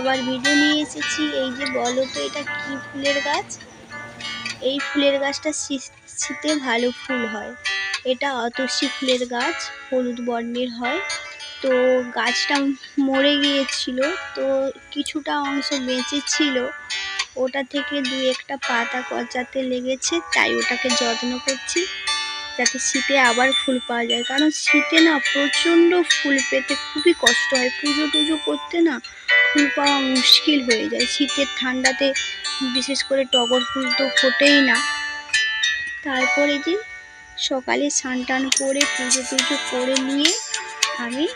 আবার ভিডিও নিয়ে এসেছি। এই যে বলো তো, এটা কি ফুলের গাছ? এই ফুলের গাছটা শীতে ভালো ফুল হয়। এটা অতসী ফুলের গাছ, হলুদ বর্ণের হয়। তো গাছটা মরে গিয়েছিল, তো কিছুটা অংশ বেঁচে ছিল। ওটা থেকে দু একটা পাতা কচাতে লেগেছে, তাই ওটাকে যত্ন করছি, যাতে শীতে আবার ফুল পাওয়া যায়। কারণ শীতে না প্রচণ্ড ফুল পেতে খুবই কষ্ট হয়। পুজো টুজো করতে না ফুল পাওয়া মুশকিল হয়ে যায়। শীতের ঠান্ডাতে বিশেষ করে টগর ফুল তো ফোটেই না। তারপরে যে সকালে স্নান টান করে পুজো টুজো করে নিয়ে আমি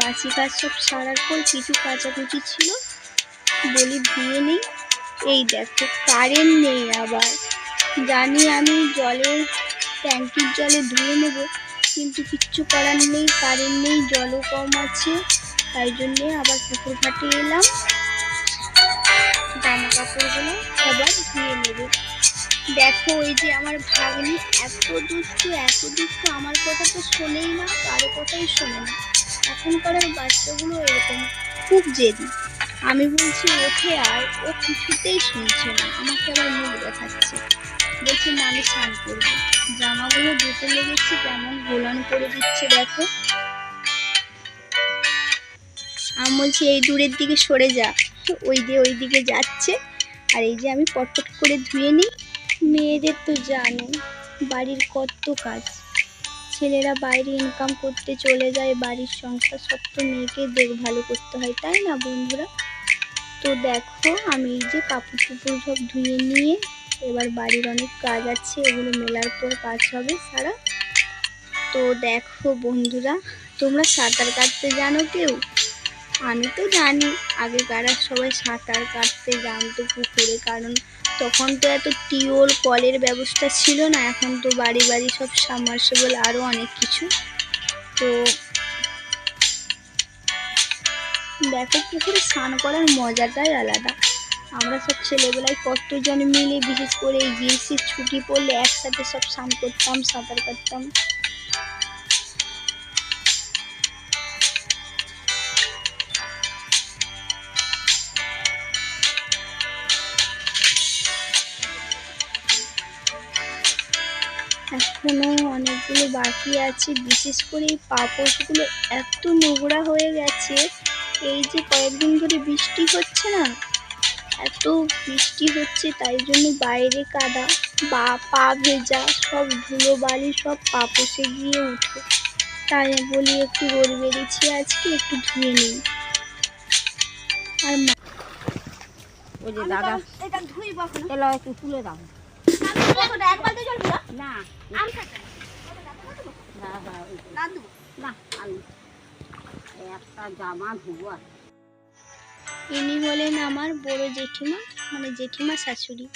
বাসি কাজ সব সারার পর কিছু কাচাকুচি ছিল বলি ধুয়ে নিই। এই দেখো কারেন্ট নেই আবার। জানি আমি জলের ট্যাঙ্কির জলে ধুয়ে নেব, কিন্তু কিচ্ছু করার নেই কারেন্ট নেই, জলও কম আছে। তাই জন্যে আবার পুকুর ঘাটে এলাম। জামা কাপড়গুলো আবার ধুয়ে নেব। দেখো ওই যে আমার ভাগ্নি এত দুষ্টু এত দুষ্টু, আমার কথা তো শোনেই না, কারও কথাই শোনে না। এখনকার বাচ্চাগুলো এরকম, খুব জেদি। আমি বলছি, ওঠে আর ও কিছুতেই শুনছে না, আমাকে আবার মুখ দেখাচ্ছে। বলছে, না, আমি স্নান করব। জামাগুলো ধুতে লেগেছি, কেমন গোলান করে দিচ্ছে, দেখো। আমি বলছি, এই দূরের দিকে সরে যা। ওই দিয়ে ওই দিকে যাচ্ছে। আর এই যে আমি পটপট করে ধুয়ে নিই। মেয়েদের তো জানো বাড়ির কত কাজ। ছেলেরা বাইরে ইনকাম করতে চলে যায়, বাড়ির সংসার সব তো মেয়েকে দেখভাল করতে হয়। তাই না বন্ধুরা? তো দেখো, আমি এই যে কাপড় টুপড় সব ধুয়ে নিয়ে এবার বাড়ির অনেক কাজ আছে, এগুলো মেলার পর কাজ হবে সারা। তো দেখো বন্ধুরা, তোমরা সাঁতার কাটতে জানো কেউ? আমি তো জানি, আগেকার সবাই সাঁতার কাটতে জানতো পুকুরে, কারণ তখন তো এত টিওল কলের ব্যবস্থা ছিল না, এখন তো বাড়ি বাড়ি সব সাবমার্সিবল আরও অনেক কিছু। তো দেখো পুকুরে স্নান করার মজাটাই আলাদা। আমরা সব ছেলেবেলায় কতজন মিলে, বিশেষ করে এই গ্রীষ্মের ছুটি পড়লে একসাথে সব স্নান করতাম, সাঁতার কাটতাম। এখনও অনেকগুলো বাকি আছে। বিশেষ করে এই পাপোশগুলো এত নোংরা হয়ে গেছে। এই যে কয়েকদিন ধরে বৃষ্টি হচ্ছে না? এত বৃষ্টি হচ্ছে তাই জন্য বাইরে কাদা বা পা ভেজা সব ধুলো বালি সব পাপোশে গিয়ে উঠে। তাই বলি একটু রোদ বেরিয়েছে আজকে একটু ধুয়ে নিই। আর মা- ওই যে দাদা এটা ধুইব এখন এলো একটু তুলে দাও। এক বালতি জল দিবা? না। আম না না, না দেবো না আমি একটা জামা ধুবো ইনি হলেন আমার বড় জেঠিমা মানে জেঠিমা শাশুড়ি।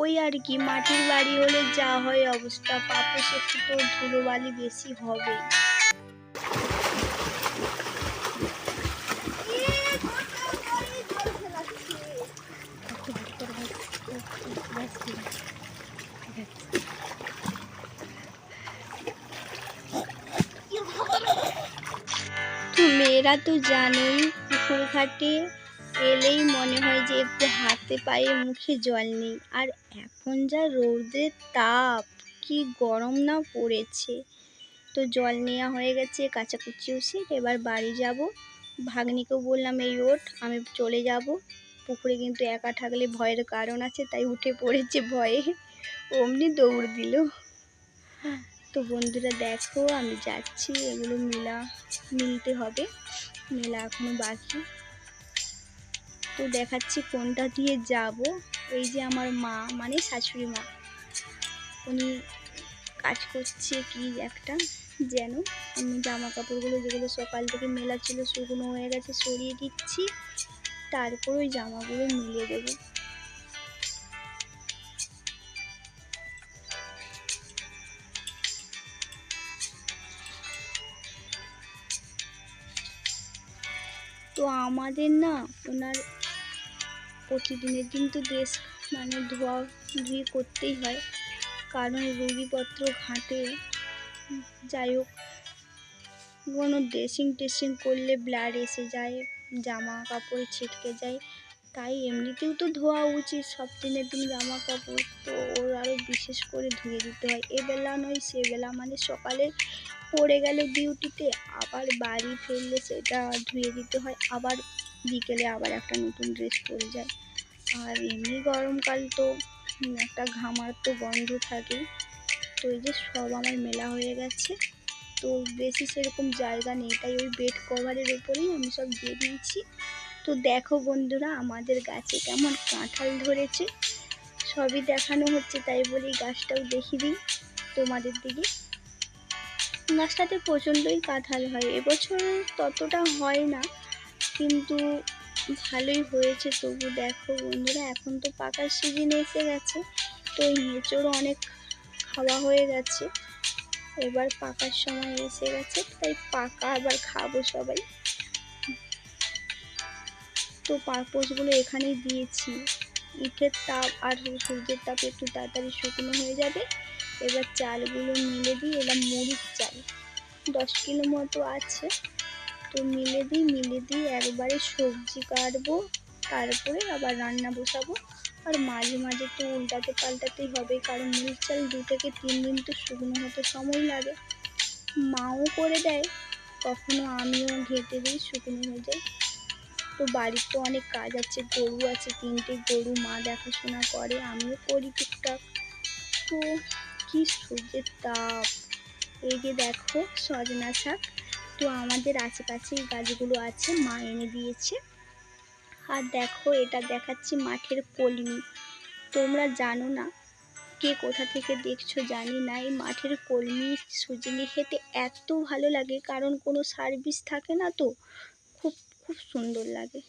ওই আর কি মাটির বাড়ি হলে যা হয় অবস্থা পাপোশ একটু তো ধুলোবালি বেশি হবে তো মেয়েরা তো জানোই, পুকুর ঘাটে এলেই মনে হয় যে একটু হাতে পায়ে মুখে জল নেই। আর এখন যা রৌদ্রের তাপ, কি গরম না পড়েছে। তো জল নেওয়া হয়ে গেছে কাচাকুচিও শেষ এবার বাড়ি যাব। ভাগ্নিকেও বললাম, এই ওঠ, আমি চলে যাব। পুকুরে কিন্তু একা থাকলে ভয়ের কারণ আছে, তাই উঠে পড়েছে ভয়ে। অমনি দৌড় দিল। তো বন্ধুরা দেখো, আমি যাচ্ছি। এগুলো মেলা মিলতে হবে। মেলা এখনও বাকি। তো দেখাচ্ছি কোনটা দিয়ে যাব। এই যে আমার মা মানে শাশুড়ি মা। উনি কাজ করছে কি একটা যেন। আমি জামা কাপড়গুলো যেগুলো সকাল থেকে মেলা ছিল শুকনো হয়ে গেছে, সরিয়ে দিচ্ছি। তারপর ওই জামাগুলো মিলে দেবো। আমাদের না ওনার প্রতিদিনের দিন তো ড্রেস মানে ধোয়া ধুয়ে করতেই হয়। কারণ রুগীপত্র ঘাটে, যাই হোক, কোনো ড্রেসিং টেসিং করলে ব্লাড এসে যায় জামা কাপড় ছিটকে যায়। তাই এমনিতেও তো ধোয়া উচিত, সব দিনের দিন জামা কাপড় তো ওর আরও বিশেষ করে ধুয়ে দিতে হয়। এবেলা নয়, সেবেলা মানে সকালে পড়ে গেলে ডিউটিতে আবার বাড়ি ফিরলে সেটা ধুয়ে দিতে হয়। আবার বিকেলে আবার একটা নতুন ড্রেস পরে যায়। আর এমনি গরমকাল তো একটা ঘামার তো গন্ধ থাকে তো এই যে সব আমার মেলা হয়ে গেছে। তো বেশি সেরকম জায়গা নেই, তাই ওই বেড কভারের উপরেই আমি সব দিয়ে দিয়েছি। তো দেখো বন্ধুরা, আমাদের গাছে কেমন কাঁঠাল ধরেছে। সবই দেখানো হচ্ছে, তাই বলি গাছটাও দেখিয়ে দিই তোমাদের দিকে। গাছটাতে প্রচণ্ডই কাঁঠাল হয়। এবছর ততটা হয় না, কিন্তু ভালোই হয়েছে। তবু দেখো বন্ধুরা, এখন তো পাকার সিজন এসে গেছে, তো এই এঁচড়ও অনেক খাওয়া হয়ে গেছে। এবার পাকার সময় এসে গেছে, তাই পাকা আবার খাব সবাই। তো পারপোসগুলো এখানেই দিয়েছি। ইটের তাপ আর সূর্যের তাপ একটু তাড়াতাড়ি শুকনো হয়ে যাবে। এবার চালগুলো মিলে দিই, এলাম মুড়ির চাল। দশ কিলো মতো আছে, তো মিলে দিই মিলে দিই, একবারে সবজি কাটবো, তারপরে আবার রান্না বসাবো। আর মাঝে মাঝে তো উল্টাতে পাল্টাতেই হবে, কারণ মুড়ির চাল দু থেকে তিন দিন তো শুকনো হতে সময় লাগে। মাও করে দেয়, কখনো আমিও ঘেঁটে দিই, শুকনো হয়ে যায়। তো বাড়ির তো অনেক কাজ আছে, গরু আছে, তিনটে গরু, মা দেখাশোনা করে, আমিও করি টুকটাক। তো কি সূর্যের তাপ? এই যে দেখো, সজনা শাক। তো আমাদের আশেপাশে এই গাছগুলো আছে, মা এনে দিয়েছে। আর দেখো, এটা দেখাচ্ছি মাঠের কলমি। তোমরা জানো না, কে কোথা থেকে দেখছ জানি না। এই মাঠের কলমি সুজিনি খেতে এত ভালো লাগে, কারণ কোনো সার্ভিস থাকে না তো। খুব খুব সুন্দর লাগে।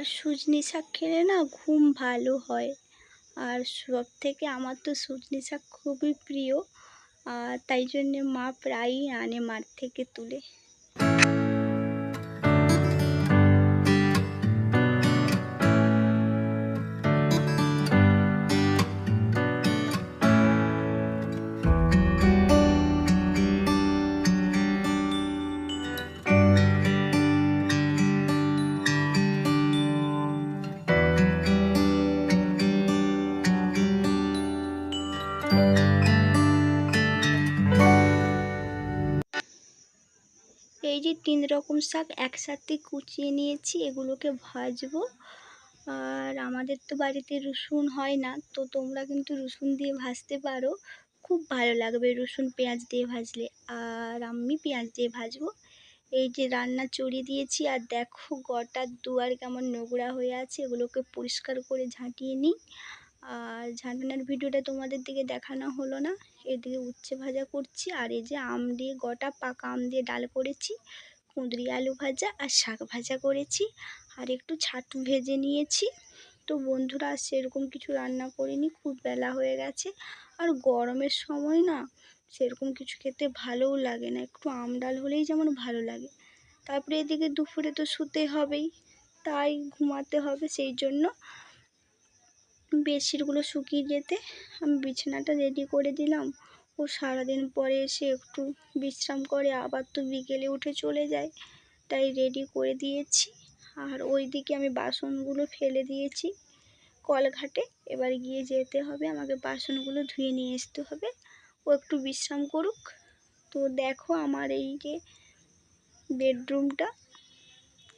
আর সুজনি শাক খেলে না ঘুম ভালো হয়। আর সব থেকে আমার তো সুজনি শাক খুবই প্রিয় আর তাই জন্যে মা প্রায়ই আনে মাঠ থেকে তুলে। যে তিন রকম শাক একসাথে কুচিয়ে নিয়েছি, এগুলোকে ভাজবো। আর আমাদের তো বাড়িতে রসুন হয় না, তো তোমরা কিন্তু রসুন দিয়ে ভাজতে পারো। খুব ভালো লাগবে রসুন পেঁয়াজ দিয়ে ভাজলে। আর আমি পেঁয়াজ দিয়ে ভাজবো। এই যে রান্না চড়িয়ে দিয়েছি, আর দেখো গোটা দুয়ার কেমন নোংরা হয়ে আছে, এগুলোকে পরিষ্কার করে ঝাঁটিয়ে নিই। আর ঝাঁটানোর ভিডিওটা তোমাদের দিকে দেখানো হলো না। এদিকে উচ্ছে ভাজা করছি, আর এই যে আম দিয়ে গোটা পাকা আম দিয়ে ডাল করেছি, কুঁদরি আলু ভাজা আর শাক ভাজা করেছি, আর একটু ছাতু ভেজে নিয়েছি। তো বন্ধুরা সেরকম কিছু রান্না করিনি, খুব বেলা হয়ে গেছে। আর গরমের সময় না, সেরকম কিছু খেতে ভালোও লাগে না। একটু আম ডাল হলেই যেমন ভালো লাগে। তারপরে এদিকে দুপুরে তো শুতে হবেই, তাই ঘুমাতে হবে সেই জন্য। বেডশিটগুলো শুকিয়ে যেতে আমি বিছানাটা রেডি করে দিলাম। ও সারাদিন পরে এসে একটু বিশ্রাম করে, আবার তো বিকেলে উঠে চলে যায়। তাই রেডি করে দিয়েছি। আর ওই দিকে আমি বাসনগুলো ফেলে দিয়েছি। কলঘাটে এবার গিয়ে যেতে হবে, আমাকে বাসনগুলো ধুয়ে নিয়ে আসতে হবে। ও একটু বিশ্রাম করুক। তো দেখো আমার এই যে বেডরুমটা।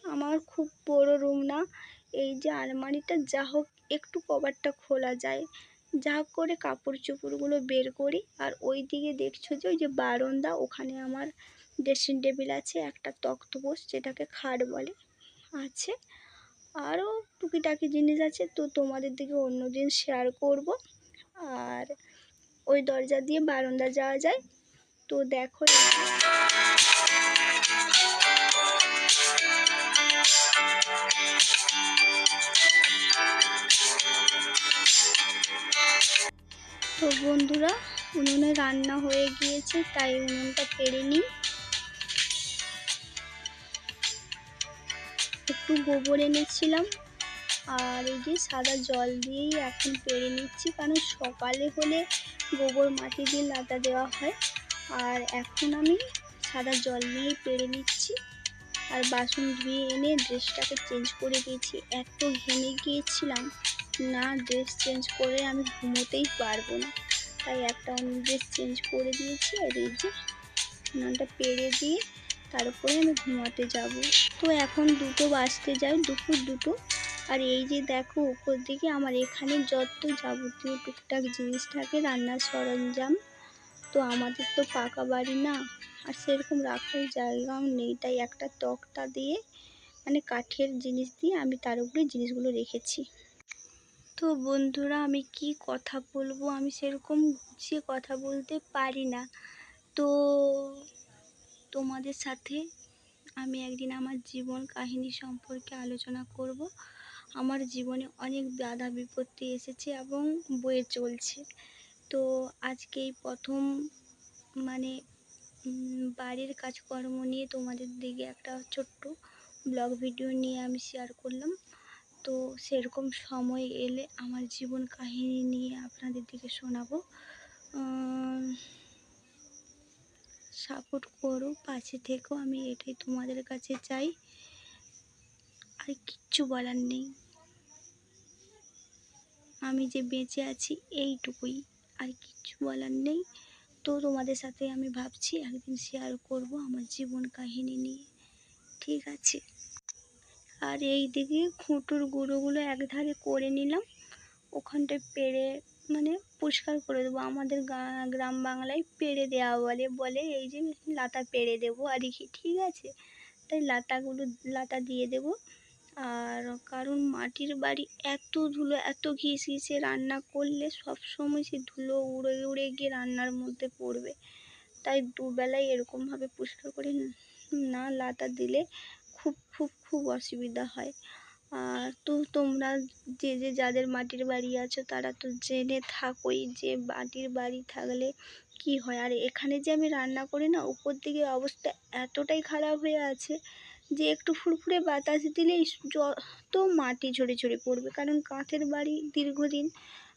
আমার খুব বড় রুম না, এই যে আলমারিটা, যা হোক একটু কভারটা খোলা যায়। যা করে কাপড় চোপড়গুলো বের করি। আর ওই দিকে দেখছ যে, ওই যে বারান্দা, ওখানে আমার ড্রেসিং টেবিল আছে, একটা তক্তপোষ যেটাকে খাট বলে, আছে। আরও টুকিটাকি জিনিস আছে, তো তোমাদের দিকে অন্য দিন শেয়ার করব। আর ওই দরজা দিয়ে বারান্দা যাওয়া যায়। তো দেখো তো বন্ধুরা, উনুনে রান্না হয়ে গিয়েছে, তাই উনুনটা পেরে নিই। একটু গোবর এনেছিলাম, আর এই যে সাদা জল দিয়েই এখন পেরে নিচ্ছি, কারণ সকালে হলে গোবর মাটি দিয়ে লাতা দেওয়া হয়। আর এখন আমি সাদা জল নিয়েই পেরে নিচ্ছি, আর বাসন ধুয়ে এনে ড্রেসটাকে চেঞ্জ করে দিয়েছি। এত ঘেমে গিয়েছিলাম। না ড্রেস চেঞ্জ করে আমি ঘুমোতেই পারব না। তাই একটা অন্য ড্রেস চেঞ্জ করে দিয়েছি আর এই যে স্নানটা পেরে দিয়ে তারপরে আমি ঘুমাতে যাব। তো এখন দুটো বাজতে যায়, দুপুর দুটো। আর এই যে দেখো, উপর দিকে আমার এখানে যত যাবতীয় টুকটাক জিনিস থাকে, রান্নার সরঞ্জাম, তো আমাদের তো পাকা বাড়ি না, আর সেরকম রাখার জায়গাও নেই। তাই একটা তক্তা দিয়ে মানে কাঠের জিনিস দিয়ে আমি তার উপরে জিনিসগুলো রেখেছি। তো বন্ধুরা, আমি কি কথা বলব? আমি সেরকম গুছিয়ে কথা বলতে পারি না। তো তোমাদের সাথে আমি একদিন আমার জীবন কাহিনী সম্পর্কে আলোচনা করব। আমার জীবনে অনেক বাধা বিপত্তি এসেছে এবং বয়ে চলছে। তো আজকে এই প্রথম মানে বাড়ির কাজকর্ম নিয়ে তোমাদের দিকে একটা ছোট্ট ব্লগ ভিডিও নিয়ে আমি শেয়ার করলাম। তো সেরকম সময় এলে আমার জীবন কাহিনী নিয়ে আপনাদের দিকে শোনাবো। সাপোর্ট করো, পাশে থেকো, আমি এটাই তোমাদের কাছে চাই। আর কিচ্ছু বলার নেই। আমি যে বেঁচে আছি এইটুকুই। আর কিচ্ছু বলার নেই। তো তোমাদের সাথে আমি ভাবছি, একদিন শেয়ার করব আমার জীবন কাহিনী নিয়ে। ঠিক আছে? আর এই দিকে খুঁটুর গুঁড়োগুলো একধারে করে নিলাম। ওখানটায় পেড়ে মানে পরিষ্কার করে দেবো। আমাদের গ্রাম বাংলায় পেড়ে দেওয়া বলে বলে এই যে লাতা পেড়ে দেবো। আর কি ঠিক আছে, তাই লাতাগুলো, লাতা দিয়ে দেবো। আর কারণ মাটির বাড়ি এত ধুলো, এত ঘিস ঘিসে রান্না করলে সব সময় সে ধুলো উড়ে উড়ে গিয়ে রান্নার মধ্যে পড়বে। তাই দুবেলায় এরকমভাবে পরিষ্কার করে না লাতা দিলে খুব খুব খুব অসুবিধা হয়। আর তো তোমরা যে যে যাদের মাটির বাড়ি আছো, তারা তো জেনে থাকোই যে মাটির বাড়ি থাকলে কি হয়। আর এখানে যে আমি রান্না করি না, উপর দিকে অবস্থা এতটাই খারাপ হয়ে আছে যে একটু ফুরফুরে বাতাস দিলেই যত মাটি ঝরে ঝরে পড়বে। কারণ কাঁথের বাড়ি দীর্ঘদিন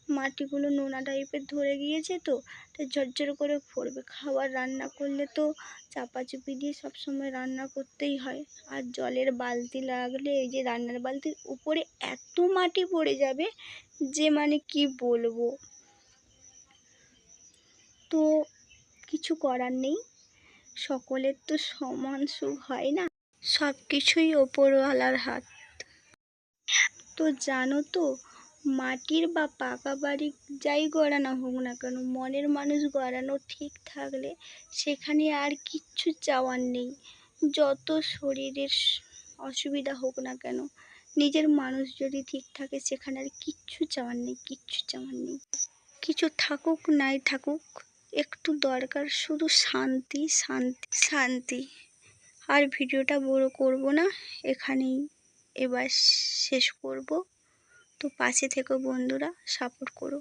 মাটিগুলো নোনা টাইপের ধরে গিয়েছে তো তাই ঝরঝর করে পড়বে খাবার রান্না করলে তো চাপাচুপি দিয়ে সবসময় রান্না করতেই হয়। আর জলের বালতি লাগলে এই যে রান্নার বালতির উপরে এত মাটি পড়ে যাবে যে মানে কি বলব? তো কিছু করার নেই। সকলের তো সমান সুখ, হয় না? সব কিছুই ওপরওয়ালার হাত। তো জানো তো মাটির বা পাকা বাড়ি যাই গড়ানো হোক না কেন, মনের মানুষ গড়ানো ঠিক থাকলে সেখানে আর কিচ্ছু চাওয়ার নেই। যত শরীরের অসুবিধা হোক না কেন, নিজের মানুষ যদি ঠিক থাকে সেখানে আর কিচ্ছু চাওয়ার নেই, কিচ্ছু চাওয়ার নেই। কিছু থাকুক, নাই থাকুক, একটু দরকার শুধু শান্তি শান্তি শান্তি। আর ভিডিওটা বড় করব না, এখানেই এবার শেষ করব। তো পাশে থেকো বন্ধুরা সাপোর্ট করো।